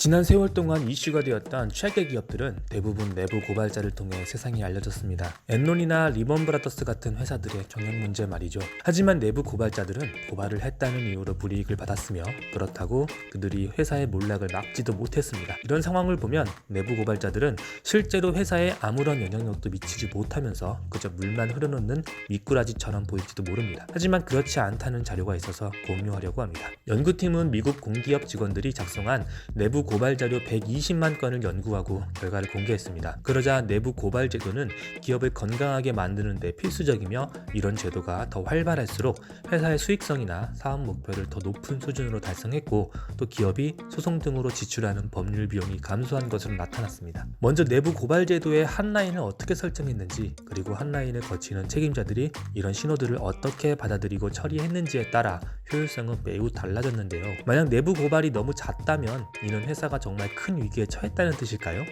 지난 세월 동안 이슈가 되었던 최대 기업들은 대부분 내부 고발자를 통해 세상에 알려졌습니다. 엔론이나 리번 브라더스 같은 회사들의 경영 문제 말이죠. 하지만 내부 고발자들은 고발을 했다는 이유로 불이익을 받았으며 그렇다고 그들이 회사의 몰락을 막지도 못했습니다. 이런 상황을 보면 내부 고발자들은 실제로 회사에 아무런 영향력도 미치지 못하면서 그저 물만 흐르놓는 미꾸라지처럼 보일지도 모릅니다. 하지만 그렇지 않다는 자료가 있어서 공유하려고 합니다. 연구팀은 미국 공기업 직원들이 작성한 내부 고발 자료 120만 건을 연구하고 결과를 공개했습니다. 그러자 내부 고발 제도는 기업을 건강하게 만드는 데 필수적이며 이런 제도가 더 활발할수록 회사의 수익성이나 사업 목표를 더 높은 수준으로 달성했고 또 기업이 소송 등으로 지출하는 법률 비용이 감소한 것으로 나타났습니다. 먼저 내부 고발 제도의 한 라인을 어떻게 설정했는지 그리고 한 라인을 거치는 책임자들이 이런 신호들을 어떻게 받아들이고 처리했는지에 따라 효율성은 매우 달라졌는데요. 만약 내부 고발이 너무 잦다면 이는 회사 가 정말 큰 위기에 처했다는 뜻일까요?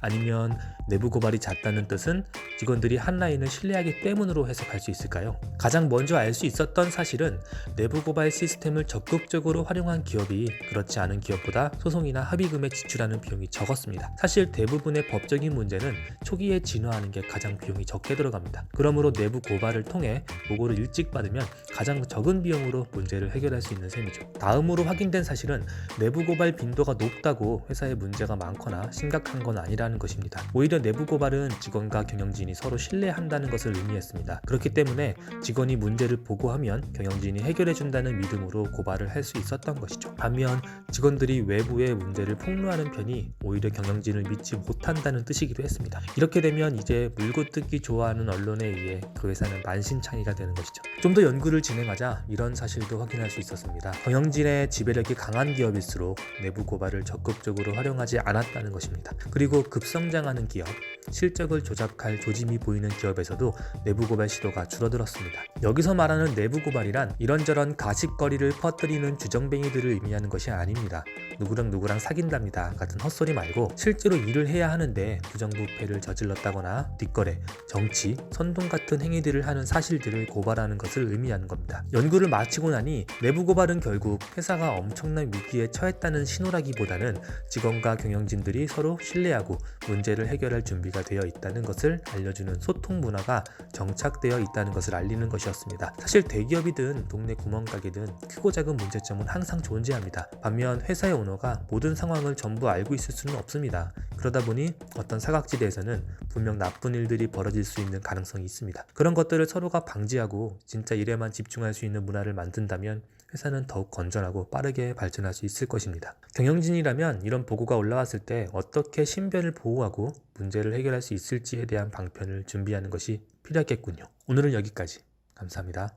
아니면 내부 고발이 잦다는 뜻은 직원들이 한 라인을 신뢰하기 때문으로 해석할 수 있을까요? 가장 먼저 알 수 있었던 사실은 내부 고발 시스템을 적극적으로 활용한 기업이 그렇지 않은 기업보다 소송이나 합의금에 지출하는 비용이 적었습니다. 사실 대부분의 법적인 문제는 초기에 진화하는 게 가장 비용이 적게 들어갑니다. 그러므로 내부 고발을 통해 보고를 일찍 받으면 가장 적은 비용으로 문제를 해결할 수 있는 셈이죠. 다음으로 확인된 사실은 내부 고발 빈도가 높다고 회사에 문제가 많거나 심각한 건 아니라는 것입니다. 오히려 내부 고발은 직원과 경영진이 서로 신뢰한다는 것을 의미했습니다. 그렇기 때문에 직원이 문제를 보고하면 경영진이 해결해준다는 믿음으로 고발을 할 수 있었던 것이죠. 반면 직원들이 외부의 문제를 폭로하는 편이 오히려 경영진을 믿지 못한다는 뜻이기도 했습니다. 이렇게 되면 이제 물고 뜯기 좋아하는 언론에 의해 그 회사는 만신창이가 되는 것이죠. 좀 더 연구를 진행하자 이런 사실도 확인할 수 있었습니다. 경영진의 지배력이 강한 기업일수록 내부 고발을 적극적으로 활용하지 않았다는 것입니다. 그리고 급성장하는 기업, 실적을 조작할 조짐이 보이는 기업에서도 내부 고발 시도가 줄어들었습니다. 여기서 말하는 내부 고발이란 이런저런 가십거리를 퍼뜨리는 주정뱅이들을 의미하는 것이 아닙니다. 누구랑 누구랑 사귄답니다 같은 헛소리 말고 실제로 일을 해야 하는데 부정부패를 저질렀다거나 뒷거래, 정치, 선동 같은 행위들을 하는 사실들을 고발하는 것을 의미하는 겁니다. 연구를 마치고 나니 내부 고발은 결국 회사가 엄청난 위기에 처했다는 신호라기보다는 직원과 경영진들이 서로 신뢰하고 문제를 해결할 준비가 되어 있다는 것을 알려주는 소통 문화가 정착되어 있다는 것을 알리는 것이었습니다. 사실 대기업이든 동네 구멍가게든 크고 작은 문제점은 항상 존재합니다. 반면 회사의 오너가 모든 상황을 전부 알고 있을 수는 없습니다. 그러다 보니 어떤 사각지대에서는 분명 나쁜 일들이 벌어질 수 있는 가능성이 있습니다. 그런 것들을 서로가 방지하고 진짜 일에만 집중할 수 있는 문화를 만든다면 회사는 더욱 건전하고 빠르게 발전할 수 있을 것입니다. 경영진이라면 이런 보고가 올라왔을 때 어떻게 신변을 보호하고 문제를 해결할 수 있을지에 대한 방편을 준비하는 것이 필요하겠군요. 오늘은 여기까지. 감사합니다.